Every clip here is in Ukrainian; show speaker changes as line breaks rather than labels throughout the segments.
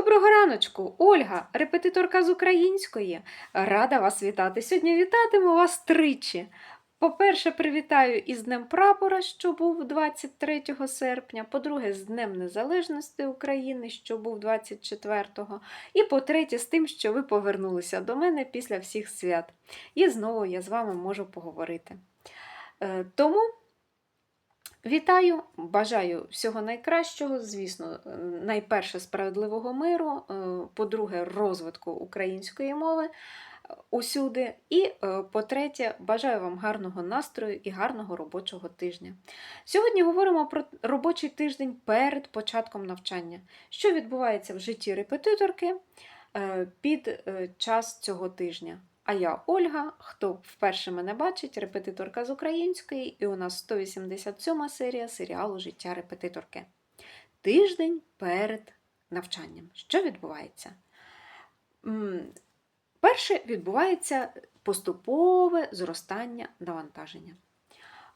Доброго раночку, Ольга, репетиторка з української. Рада вас вітати. Сьогодні вітатиму вас тричі. По-перше, привітаю із Днем Прапора, що був 23 серпня. По-друге, з Днем Незалежності України, що був 24-го. І по-третє, з тим, що ви повернулися до мене після всіх свят. І знову я з вами можу поговорити. Е, Тому Вітаю, бажаю всього найкращого, звісно, е, найперше справедливого миру, е, по-друге, розвитку української мови е, усюди. І по-третє, бажаю вам гарного настрою і гарного робочого тижня. Сьогодні говоримо про робочий тиждень перед початком навчання, що відбувається в житті репетиторки під час цього тижня. А я Ольга, хто вперше мене бачить, репетиторка з української, і у нас 187 серія серіалу Життя репетиторки. Тиждень перед навчанням. Що відбувається? Перше відбувається поступове зростання навантаження.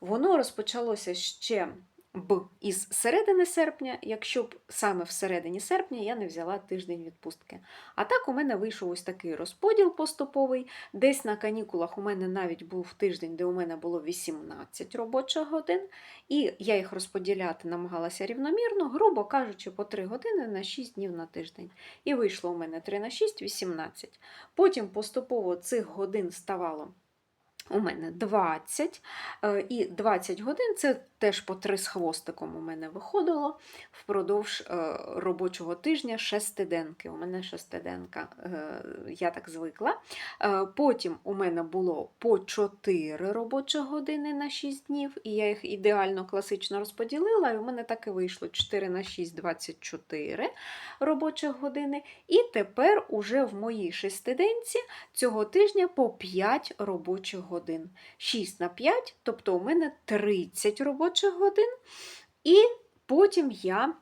Воно розпочалося ще б із середини серпня, якщо б саме в середині серпня я не взяла тиждень відпустки. А так у мене вийшов ось такий розподіл поступовий. Десь на канікулах у мене навіть був тиждень, де у мене було 18 робочих годин, і я їх розподіляти намагалася рівномірно, грубо кажучи, по 3 години на 6 днів на тиждень. І вийшло у мене 3 на 6 18. Потім поступово цих годин ставало. У мене 20, е, і 20 годин це теж по 3 з хвостиком у мене виходило впродовж е, робочого тижня шестиденки. У мене шестиденка, е, я так звикла. Е, Потім у мене було по 4 робочі години на 6 днів, і я їх ідеально класично розподілила, і у мене так і вийшло 4 на 6 24 робочих години. І тепер уже в моїй шестиденці цього тижня по 5 робочих годин. 6 на 5, тобто у мене 30 робочих годин. І потім я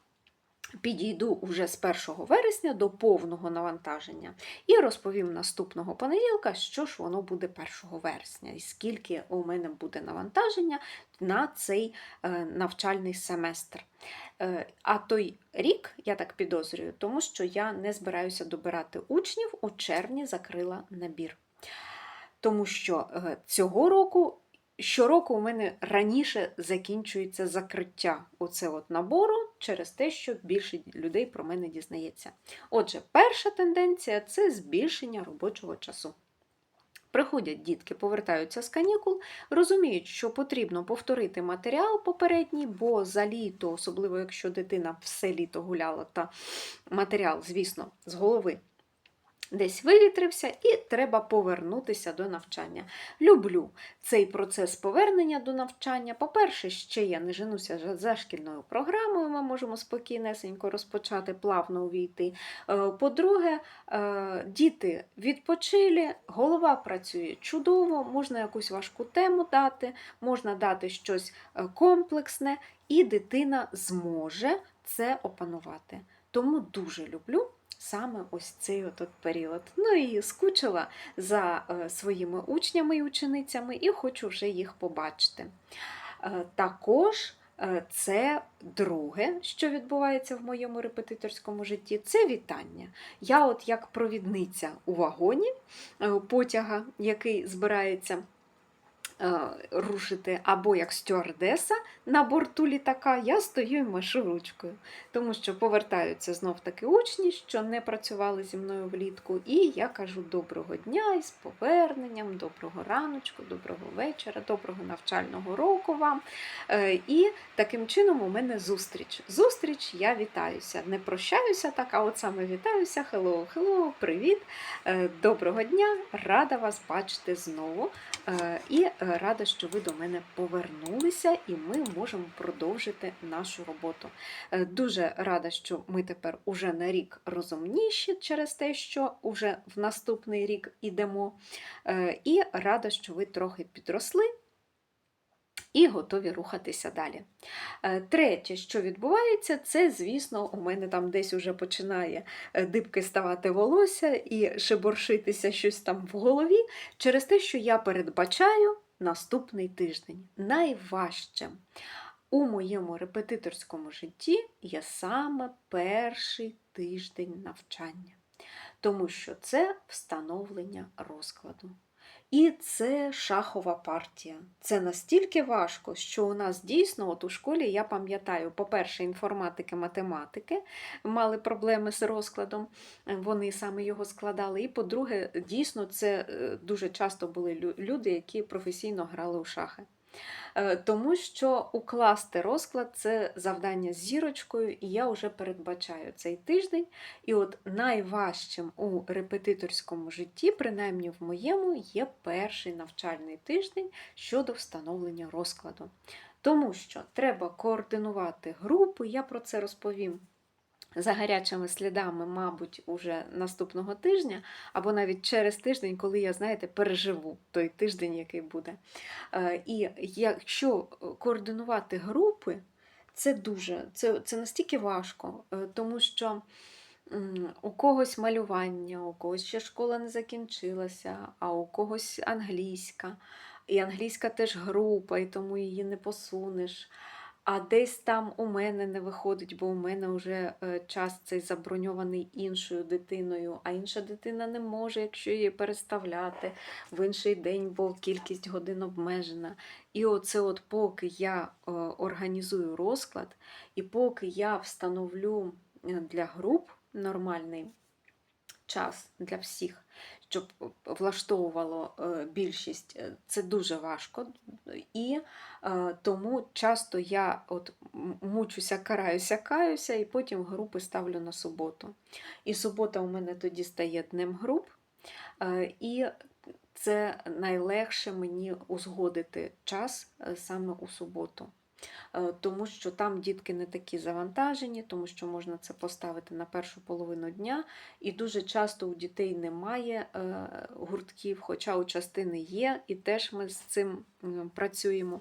підійду вже з 1 вересня до повного навантаження і розповім наступного понеділка, що ж воно буде 1 вересня, і скільки у мене буде навантаження на цей е, навчальний семестр. Е, А той рік, я так підозрюю, тому що я не збираюся добирати учнів, у червні закрила набір. Тому що е, цього року, щороку у мене раніше закінчується закриття оце от набору через те, що більше людей про мене дізнається. Отже, перша тенденція це збільшення робочого часу. Приходять дітки, повертаються з канікул, розуміють, що потрібно повторити матеріал попередній, бо за літо, особливо якщо дитина все літо гуляла, та матеріал, звісно, з голови десь вивітрився, і треба повернутися до навчання. Люблю цей процес повернення до навчання. По-перше, ще я не женуся за- шкільною програмою, ми можемо спокійнесенько розпочати, плавно увійти. Е, По-друге, е, діти відпочилі, голова працює чудово, можна якусь важку тему дати, можна дати щось е, комплексне, і дитина зможе це опанувати. Тому дуже люблю саме ось цей от, період. Ну і скучила за е, своїми учнями і ученицями, і хочу вже їх побачити. Е, також е, це друге, що відбувається в моєму репетиторському житті, це вітання. Я, от як провідниця у вагоні потяга, який збирається рушити, або як стюардеса на борту літака, я стою і машу ручкою, тому що повертаються знов таки учні, що не працювали зі мною влітку, і я кажу доброго дня із поверненням, доброго раночку, доброго вечора, доброго навчального року вам. Е, І таким чином у мене зустріч. Зустріч, я вітаюся. Не прощаюся так, а от саме вітаюся. Hello, hello, привіт, е, доброго дня, рада вас бачити знову. Е, І е, рада, що ви до мене повернулися, і ми можемо продовжити нашу роботу. Е, Дуже рада, що ми тепер уже на рік розумніші через те, що вже в наступний рік ідемо. І рада, що ви трохи підросли. І готові рухатися далі. Е, Третє, що відбувається, це, звісно, у мене там десь уже починає е, дибки ставати волосся і шеборшитися щось там в голові, через те, що я передбачаю наступний тиждень. Найважче. у моєму репетиторському житті є саме перший тиждень навчання, тому що це встановлення розкладу. І це шахова партія. Це настільки важко, що у нас дійсно, от у школі, я пам'ятаю, по-перше, інформатики, математики мали проблеми з розкладом, вони саме його складали. І по-друге, дійсно, це е, дуже часто були люди, які професійно грали у шахи. Е, Тому що укласти розклад це завдання з зірочкою, і я вже передбачаю цей тиждень. І от найважчим у репетиторському житті, принаймні в моєму, є перший навчальний тиждень щодо встановлення розкладу. Тому що треба координувати групи, я про це розповім. За гарячими слідами, мабуть, уже наступного тижня, або навіть через тиждень, коли я, знаєте, переживу той тиждень, який буде. Е, І якщо координувати групи, це дуже це, це настільки важко, е, тому що у когось малювання, у когось ще школа не закінчилася, а у когось англійська. І англійська теж група, і тому її не посунеш. А десь там у мене не виходить, бо у мене вже е, час цей заброньований іншою дитиною, а інша дитина не може, якщо її переставляти в інший день, бо кількість годин обмежена. І оце, от поки я е, організую розклад, і поки я встановлю е, для груп нормальний час для всіх, щоб влаштовувало е, більшість, е, це дуже важко. І е, тому часто я от мучуся, караюся, каюся, і потім групи ставлю на суботу. І субота у мене тоді стає днем груп. Е, І це найлегше мені узгодити час е, саме у суботу. Е, Тому що там дітки не такі завантажені, тому що можна це поставити на першу половину дня. І дуже часто у дітей немає е, гуртків, хоча у частини є, і теж ми з цим працюємо.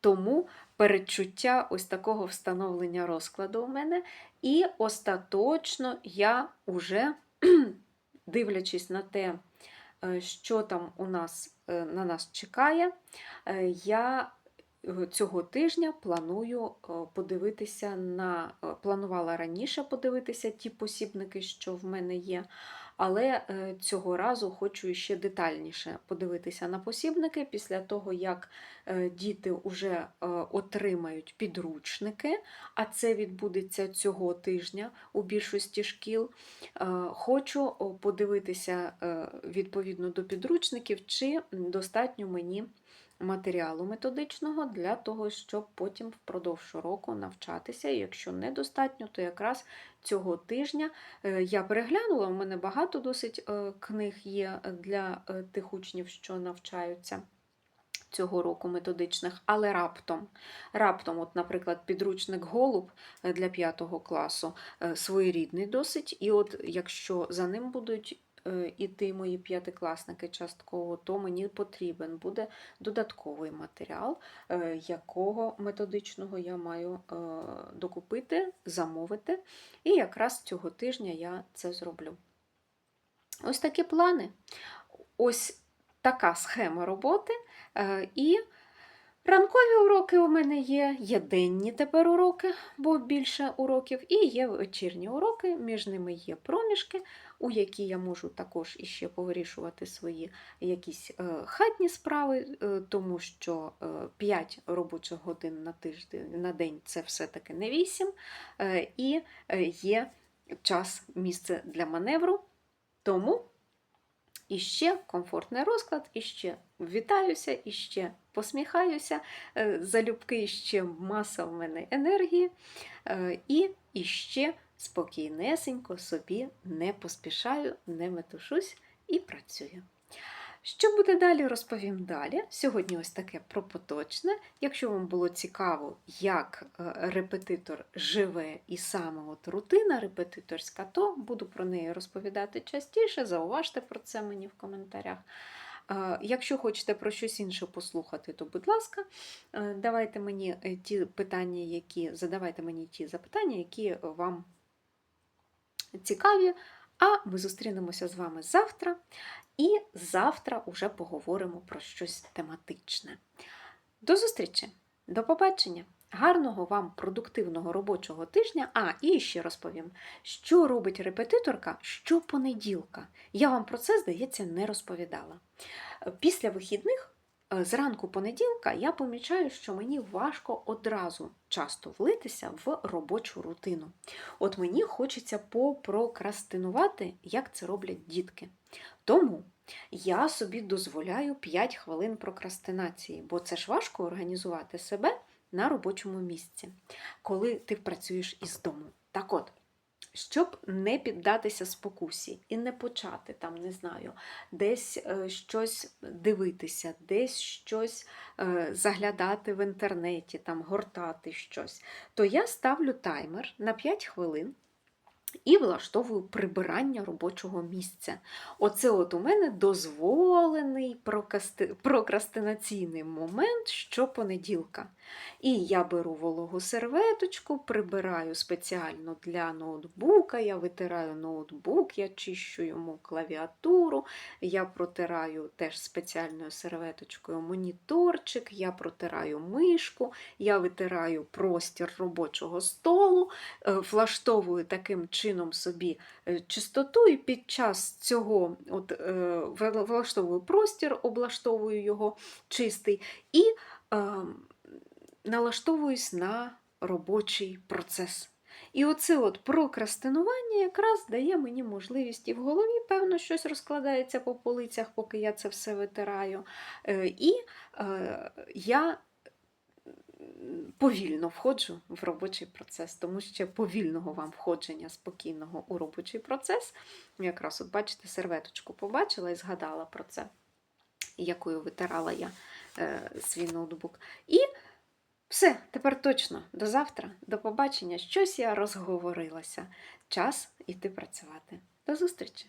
Тому передчуття ось такого встановлення розкладу у мене. І остаточно я уже, дивлячись на те, е, що там у нас на нас чекає, я цього тижня планую е, подивитися на е, планувала раніше подивитися ті посібники, що в мене є. Але е, цього разу хочу ще детальніше подивитися на посібники після того, як е, діти вже е, отримають підручники, а це відбудеться цього тижня у більшості шкіл. Е, Хочу подивитися е, відповідно до підручників, чи достатньо мені матеріалу методичного для того, щоб потім впродовж року навчатися. І якщо недостатньо, то якраз цього тижня е, я переглянула, у мене багато досить е, книг є для е, тих учнів, що навчаються. Цього року методичних, але раптом, раптом, от, наприклад, підручник Голуб для 5 класу своєрідний досить, і от якщо за ним будуть е, іти мої п'ятикласники частково, то мені потрібен буде додатковий матеріал, е, якого методичного я маю е, докупити, замовити. І якраз цього тижня я це зроблю. Ось такі плани. Ось така схема роботи. І ранкові уроки у мене є, є денні тепер уроки, бо більше уроків, і є вечірні уроки, між ними є проміжки, у які я можу також іще повирішувати свої якісь е, хатні справи, е, тому що 5 робочих годин на тиждень на день це все-таки не 8, і е, є час, місце для маневру. Тому іще комфортний розклад, іще вітаюся, іще посміхаюся, е, залюбки іще маса в мене енергії, е, і іще спокійнесенько собі не поспішаю, не метушусь і працюю. Що буде далі, розповім далі. Сьогодні ось таке про поточне. Якщо вам було цікаво, як е, репетитор живе і саме от рутина репетиторська, то буду про неї розповідати частіше. Зауважте про це мені в коментарях. Е, Якщо хочете про щось інше послухати, то будь ласка, е, давайте мені ті питання, які задавайте мені ті запитання, які вам цікаві. А ми зустрінемося з вами завтра. І завтра уже поговоримо про щось тематичне. До зустрічі! До побачення! Гарного вам продуктивного робочого тижня. А, і ще розповім, що робить репетиторка щопонеділка. Я вам про це, здається, не розповідала. Після вихідних, зранку понеділка, я помічаю, що мені важко одразу часто влитися в робочу рутину. От мені хочеться попрокрастинувати, як це роблять дітки. Тому я собі дозволяю 5 хвилин прокрастинації, бо це ж важко організувати себе на робочому місці, коли ти працюєш із дому. Так от, щоб не піддатися спокусі і не почати там, не знаю, десь е, щось дивитися, десь щось е, заглядати в інтернеті, там гортати щось, то я ставлю таймер на 5 хвилин. І влаштовую прибирання робочого місця. Оце от у мене дозволений прокасти... прокрастинаційний момент щопонеділка. І я беру вологу серветочку, прибираю спеціально для ноутбука, я витираю ноутбук, я чищу йому клавіатуру, я протираю теж спеціальною серветочкою моніторчик, я протираю мишку, я витираю простір робочого столу, е, влаштовую таким чином собі е, чистоту, і під час цього от, е, влаштовую простір, облаштовую його чистий. і е, налаштовуюсь на робочий процес. І оце от прокрастинування якраз дає мені можливість і в голові, певно, щось розкладається по полицях, поки я це все витираю. Е, І е, я повільно входжу в робочий процес, тому що повільного вам входження спокійного у робочий процес, якраз от бачите, серветочку побачила і згадала про це, якою витирала я е, свій ноутбук. І все, тепер точно. До завтра, до побачення. Щось я розговорилася. Час іти працювати. До зустрічі!